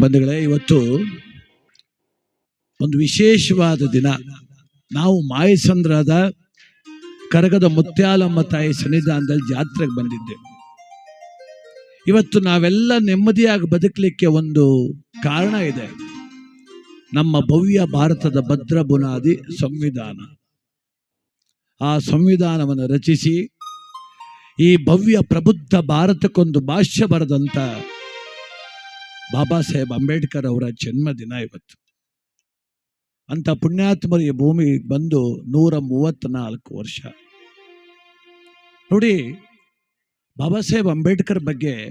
ಬಂಧುಗಳೇ, ಇವತ್ತು ಒಂದು ವಿಶೇಷವಾದ ದಿನ. ನಾವು ಮಾಯಸಂದ್ರದ ಕರಗದ ಮುತ್ಯಾಲಮ್ಮ ತಾಯಿ ಸನ್ನಿಧಾನದಲ್ಲಿ ಜಾತ್ರೆಗೆ ಬಂದಿದ್ದೆ. ಇವತ್ತು ನಾವೆಲ್ಲ ನೆಮ್ಮದಿಯಾಗಿ ಬದುಕಲಿಕ್ಕೆ ಒಂದು ಕಾರಣ ಇದೆ. ನಮ್ಮ ಭವ್ಯ ಭಾರತದ ಭದ್ರ ಬುನಾದಿ ಸಂವಿಧಾನ. ಆ ಸಂವಿಧಾನವನ್ನು ರಚಿಸಿ, ಈ ಭವ್ಯ ಪ್ರಬುದ್ಧ ಭಾರತಕ್ಕೊಂದು ಭಾಷ್ಯ ಬರೆದಂತ ಬಾಬಾ ಸಾಹೇಬ್ ಅಂಬೇಡ್ಕರ್ ಅವರ ಜನ್ಮದಿನ ಇವತ್ತು. ಅಂತ ಪುಣ್ಯಾತ್ಮರ ಭೂಮಿ ಬಂದು ನೂರ ಮೂವತ್ತ್ನಾಲ್ಕು ವರ್ಷ. ನೋಡಿ, ಬಾಬಾ ಸಾಹೇಬ್ ಅಂಬೇಡ್ಕರ್ ಬಗ್ಗೆ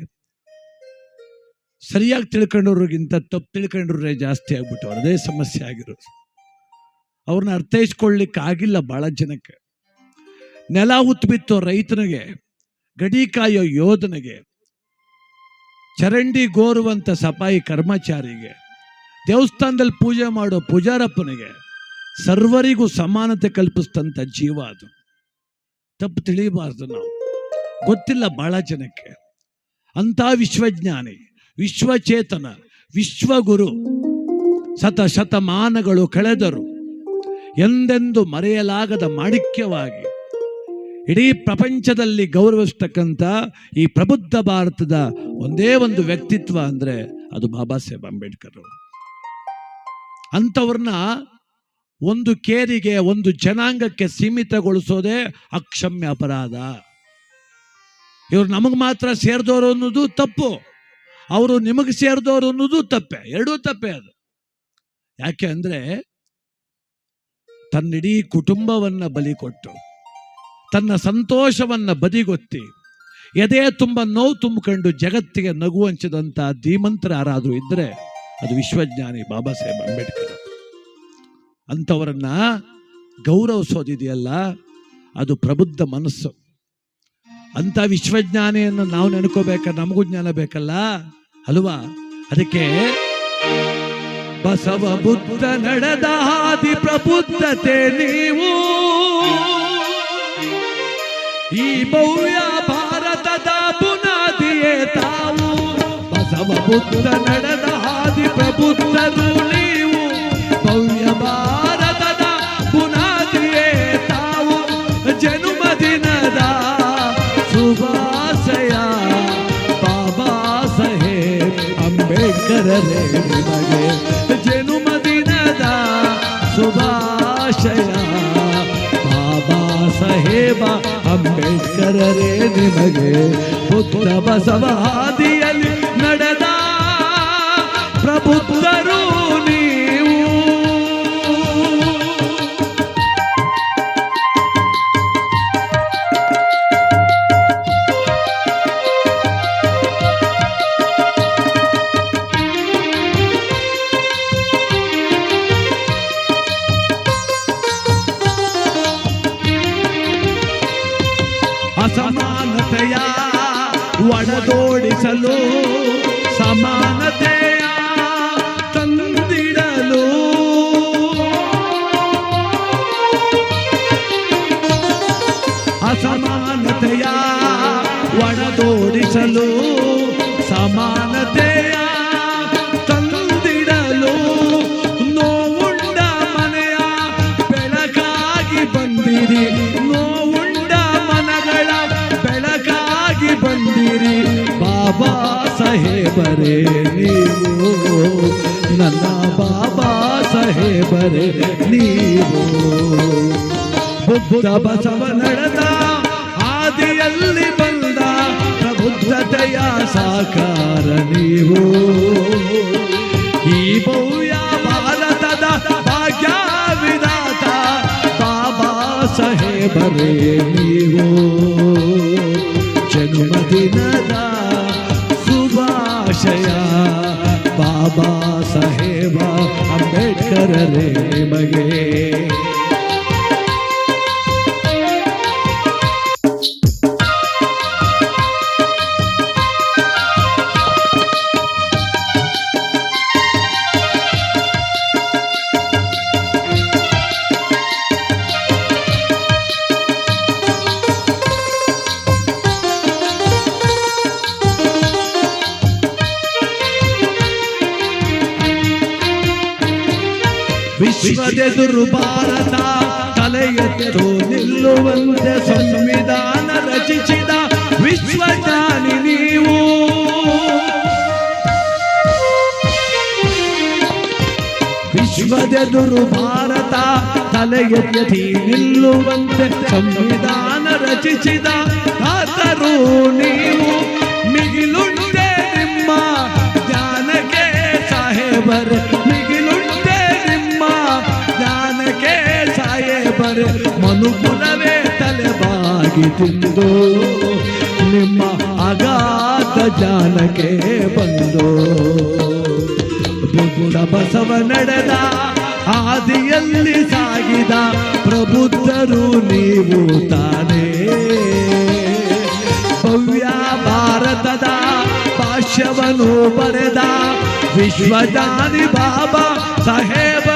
ಸರಿಯಾಗಿ ತಿಳ್ಕೊಂಡವ್ರಿಗಿಂತ ತಪ್ಪು ತಿಳ್ಕೊಂಡ್ರೆ ಜಾಸ್ತಿ ಆಗ್ಬಿಟ್ಟು ಅದೇ ಸಮಸ್ಯೆ ಆಗಿರೋದು. ಅವ್ರನ್ನ ಅರ್ಥೈಸ್ಕೊಳ್ಳಿಕ್ಕೆ ಆಗಿಲ್ಲ ಬಹಳ ಜನಕ್ಕೆ. ನೆಲ ಉತ್ಬಿತ್ತೋ ರೈತನಿಗೆ, ಗಡಿ ಕಾಯೋ ಯೋಧನಿಗೆ ಚರಂಡಿ ಗೋರುವಂತ ಸಫಾಯಿ ಕರ್ಮಚಾರಿಗೆ, ದೇವಸ್ಥಾನದಲ್ಲಿ ಪೂಜೆ ಮಾಡೋ ಪೂಜಾರಪ್ಪನಿಗೆ ಸರ್ವರಿಗೂ ಸಮಾನತೆ ಕಲ್ಪಿಸ್ತಂಥ ಜೀವ ಅದು. ತಪ್ಪು ತಿಳಿಯಬಾರ್ದು ನಾವು. ಗೊತ್ತಿಲ್ಲ ಬಹಳ ಜನಕ್ಕೆ. ಅಂಥ ವಿಶ್ವಜ್ಞಾನಿ, ವಿಶ್ವಚೇತನ, ವಿಶ್ವಗುರು, ಶತ ಶತಮಾನಗಳು ಕಳೆದರು ಎಂದೆಂದು ಮರೆಯಲಾಗದ ಮಾಣಿಕ್ಯವಾಗಿ ಇಡೀ ಪ್ರಪಂಚದಲ್ಲಿ ಗೌರವಿಸ್ತಕ್ಕಂಥ ಈ ಪ್ರಬುದ್ಧ ಭಾರತದ ಒಂದೇ ಒಂದು ವ್ಯಕ್ತಿತ್ವ ಅಂದರೆ ಅದು ಬಾಬಾ ಸಾಹೇಬ್ ಅಂಬೇಡ್ಕರ್ ಅವರು. ಅಂಥವ್ರನ್ನ ಒಂದು ಕೇರಿಗೆ, ಒಂದು ಜನಾಂಗಕ್ಕೆ ಸೀಮಿತಗೊಳಿಸೋದೇ ಅಕ್ಷಮ್ಯ ಅಪರಾಧ. ಇವರು ನಮಗೆ ಮಾತ್ರ ಸೇರಿದವರು ಅನ್ನೋದು ತಪ್ಪು. ಅವರು ನಿಮಗೆ ಸೇರಿದವರು ಅನ್ನೋದು ತಪ್ಪೆ. ಎರಡೂ ತಪ್ಪೆ ಅದು. ಯಾಕೆ ಅಂದರೆ ತನ್ನಿಡೀ ಕುಟುಂಬವನ್ನ ಬಲಿ ಕೊಟ್ಟು ತನ್ನ ಸಂತೋಷವನ್ನ ಬದಿಗೊತ್ತಿ, ಎದೆ ತುಂಬ ನೋವು ತುಂಬಿಕೊಂಡು ಜಗತ್ತಿಗೆ ನಗು ಹಂಚಿದಂಥ ಧೀಮಂತ್ರ ಯಾರಾದರೂ ಇದ್ದರೆ ಅದು ವಿಶ್ವಜ್ಞಾನಿ ಬಾಬಾ ಸಾಹೇಬ್ ಅಂಬೇಡ್ಕರ್. ಅಂಥವರನ್ನ ಗೌರವಿಸೋದಿದೆಯಲ್ಲ ಅದು ಪ್ರಬುದ್ಧ ಮನಸ್ಸು. ಅಂತ ವಿಶ್ವಜ್ಞಾನಿಯನ್ನು ನಾವು ನೆನ್ಕೋಬೇಕ, ನಮಗೂ ಜ್ಞಾನ ಬೇಕಲ್ಲ? ಅಲ್ವಾ? ಅದಕ್ಕೆ ಬಸವ ಬುದ್ಧ ನಡೆದ ಹಾದಿ ಪ್ರಬುದ್ಧತೆ ನೀವು ಈ ಭವ್ಯ ಭಾರತದ ಬುನಾದಿಯೇ ತಾವು ಬಸವ ಬುದ್ಧ ನಡೆದ ಹಾದಿ ಪ್ರಬುದ್ಧರು ನೀವು ಭವ್ಯ ಭಾರತದ ಬುನಾದಿಯೇ ತಾವು ಜನ್ಮದಿನದ ಶುಭಾಶಯ ಬಾಬಾ ಸಾಹೇಬ್ ಅಂಬೇಡ್ಕರರೇ ನಿಮಗೆ ಜನ್ಮದಿನದ ಶುಭಾಶಯ ಬಾಬಾ ಸಾಹೇಬ ಅಂಬೇಡ್ಕರರೇ ನಿಮಗೆ ಬುದ್ಧ ಬಸವ ಹಾದಿಯಲ್ಲಿ ನಡೆದ ಪ್ರಬುದ್ಧರು ಒಡೆದೋಡಿಸಲು ಸಮಾನತೆಯ ತಂದಿಡಲು ಅಸಮಾನತೆಯ ಒಡೆದೋಡಿಸಲು ಸಾಹೇಬರೇ ನೀವು, ನನ್ನ ಬಾಬಾ ಸಾಹೇಬರೇ ನೀವು. ಬುದ್ಧ ಬಸವ ನಡೆದ ಆದಿಯಲ್ಲಿ ಬಂದ ಪ್ರಬುದ್ಧತೆಯ ಸಾಕಾರ ನೀವು. ಈ ಭವ್ಯ ಭಾರತದ ಭಾಗ್ಯ ವಿಧಾತ ಬಾಬಾ ಸಾಹೇಬರೇ ನೀವು. ಜನ್ಮದಿನದ ಶುಭಾಶಯ ಬಾಬಾ ಸಾಹೇಬ ಅಂಬೇಡ್ಕರರೇ ನಿಮಗೆ ವಿಶ್ವದೆದುರು ಭಾರತ ತಲೆ ಎತ್ತು ನಿಲ್ಲುವಂತೆ ಸಂವಿಧಾನ ರಚಿಸಿದ ವಿಶ್ವಜ್ಞಾನಿ ನೀವು ವಿಶ್ವದೆದುರು ಭಾರತ ತಲೆ ಎತ್ತಿ ನಿಲ್ಲುವಂತೆ ಸಂವಿಧಾನ ರಚಿಸಿದ ಆತರು ನೀವು ತಲೆಬಾಗಿ ತಿಂದು ನಿಮ್ಮ ಅಗಾಧ ಜಾನಕ್ಕೆ ಬಂದು. ಬುಗುಡ ಬಸವ ನಡೆದ ಆದಿಯಲ್ಲಿ ಸಾಗಿದ ಪ್ರಬುದ್ಧರು ನೀವು ತಾನೇ. ಭವ್ಯ ಭಾರತದ ಭಾಷ್ಯವನ್ನು ಬರೆದ ವಿಶ್ವಜಾನಿ ಬಾಬಾ ಸಾಹೇಬರೇ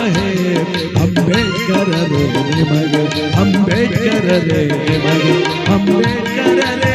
ಸಾಹೇಬ್ ಅಂಬೇಡ್ಕರರೇ ನಿಮಗೆ ಅಂಬೇಡ್ಕರರೇ ನಿಮಗೆ ಅಂಬೇಡ್ಕರರೇ